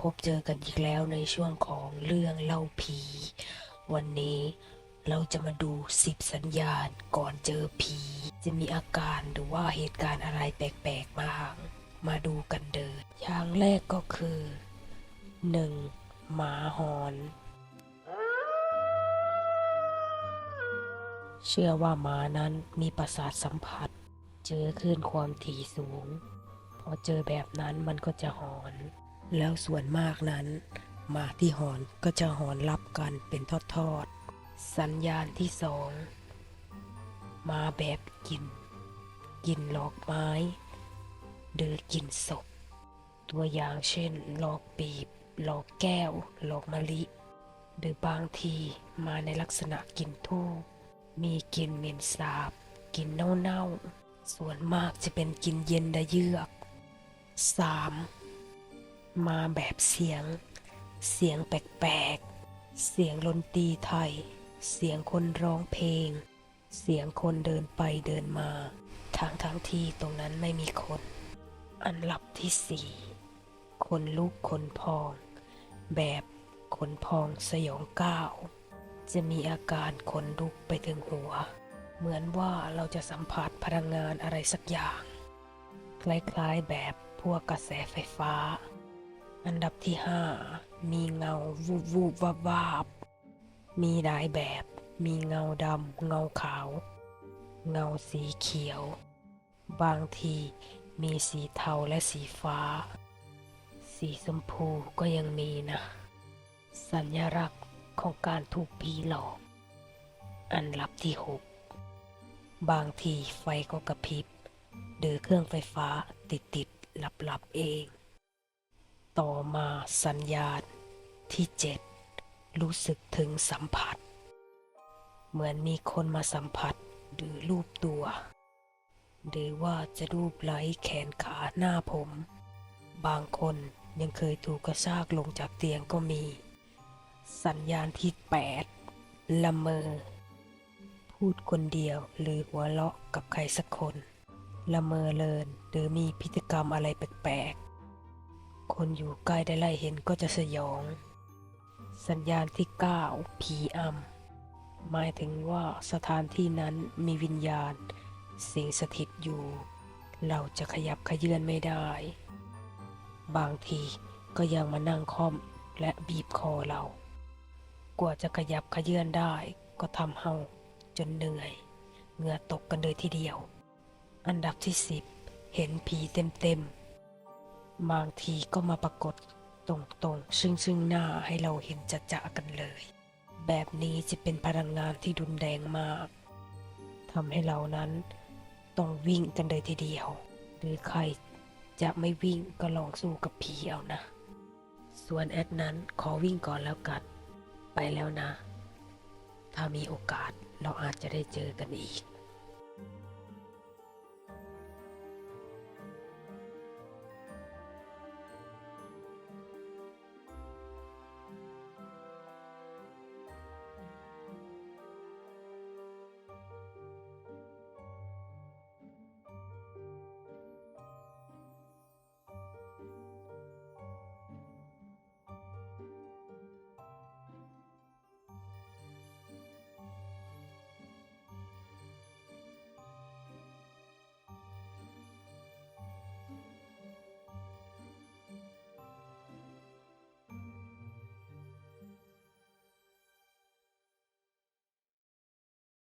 พบเจอกันอีกแล้วในช่วงของเรื่องเล่าผี วันนี้เราจะมาดูสิบสัญญาณก่อนเจอผี จะมีอาการหรือว่าเหตุการณ์อะไรแปลกๆบ้างมาดูกันเดินอย่างแรกก็คือ 1. หมาหอน เชื่อว่าหมานั้นมีประสาทสัมผัส เจอคลื่นความถี่สูง พอเจอแบบนั้นมันก็จะหอน แล้วส่วนมากนั้น มาที่หอนก็จะหอนรับกันเป็นทอดๆ สัญญาณที่สอง มาแบบกิน กินหลอกไม้ หรือกินศพ ตัวอย่างเช่นหลอกปีบหลอกแก้วหลอกมะลิ หรือบางทีมาในลักษณะกินทูบมีกินเหม็นสาบ กินเน่าๆ ส่วนมากจะเป็นกินเย็นได้เยือก 3. มาแบบเสียง เสียงแปลกๆ เสียงดนตรีไทย เสียงคนร้องเพลง เสียงคนเดินไปเดินมา ทางทั้งที่ตรงนั้นไม่มีคน อันลับที่สี่คนลุกคนพอง แบบคนพองสยองก้าว จะมีอาการขนลุกไปถึงหัว เหมือนว่าเราจะสัมผัสพลังงานอะไรสักอย่าง คล้ายๆแบบพวกกระแสไฟฟ้า อันดับที่ห้ามีเงาวูบวูบวาบวาบมีหลายแบบ มีเงาดำ เงาขาว เงาสีเขียว บางทีมีสีเทาและสีฟ้า สีชมพูก็ยังมีนะ สัญลักษณ์ของการถูกผีหลอก อันลับที่หกบางทีไฟก็กระพริบหรือเครื่องไฟฟ้าติดติดหลับหลับๆเอง ต่อมาสัญญาณที่เจ็ดรู้สึกถึงสัมผัส เหมือนมีคนมาสัมผัสหรือรูปตัว หรือว่าจะรูปไหลแขนขาหน้าผม บางคนยังเคยถูกกระชากลงจากเตียงก็มี สัญญาณที่แปดละเมอ พูดคนเดียวหรือหัวเราะกับใครสักคน ละเมอเลินหรือมีพฤติกรรมอะไรแปลกๆ คนอยู่ใกล้ได้ไล่เห็นก็จะสยอง สัญญาณที่ 9 ผีอำหมายถึงว่าสถานที่นั้นมีวิญญาณ สิงสถิตอยู่ เราจะขยับขยื่นไม่ได้ บางทีก็ยังมานั่งค่อมและบีบคอเรา กว่าจะขยับขยื่นได้ก็ทำเฮาจนเหนื่อยเหงื่อตกกันเลยทีเดียว อันดับที่สิบเห็นผีเต็มๆ บางทีก็มาปรากฏตรงๆ ซึ่งซึ่งหน้าให้เราเห็นจะจะกันเลย แบบนี้จะเป็นพลังงานที่รุนแรงมากทำให้เรานั้นต้องวิ่งกันเลยทีเดียว หรือใครจะไม่วิ่งก็ลองสู้กับผีเอานะ ส่วนแอดนั้นขอวิ่งก่อนแล้วกัน ไปแล้วนะ ถ้ามีโอกาสเราอาจจะได้เจอกันอีก